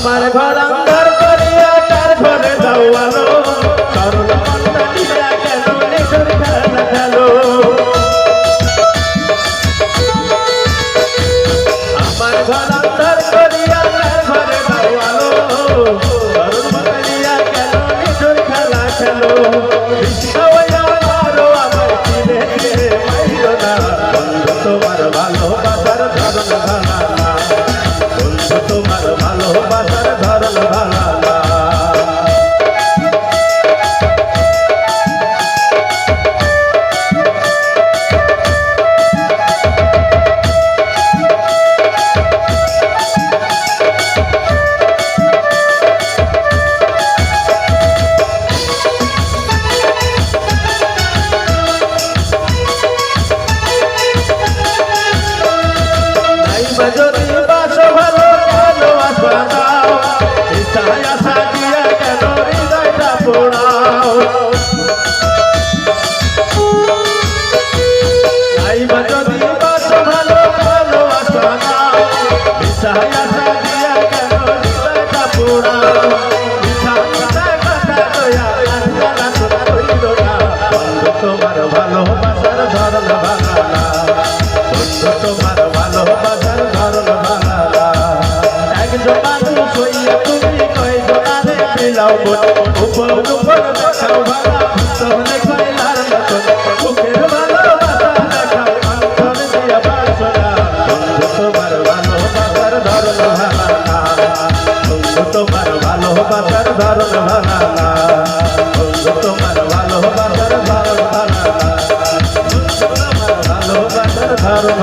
আমার ঘর আন্ধার আশা দিয়া কেন হৃদয়টা পোড়াও। নাইবা যদি বাসো ভালো ইচ্ছা কথায় কথা দয়া যাও বল উপর উপর দেখাও ভালা সামনে কয়লার মতন মুখের ভালোবাসা দেখাও। অন্তর দিয়ে বাসনা বন্ধু তোমার ভালোবাসার ধরন ভালা বন্ধু তোমার ভালোবাসার ধরন ভালা বন্ধু তোমার ভালোবাসার ধরন ভালা বন্ধু তোমার ভালোবাসার ধরন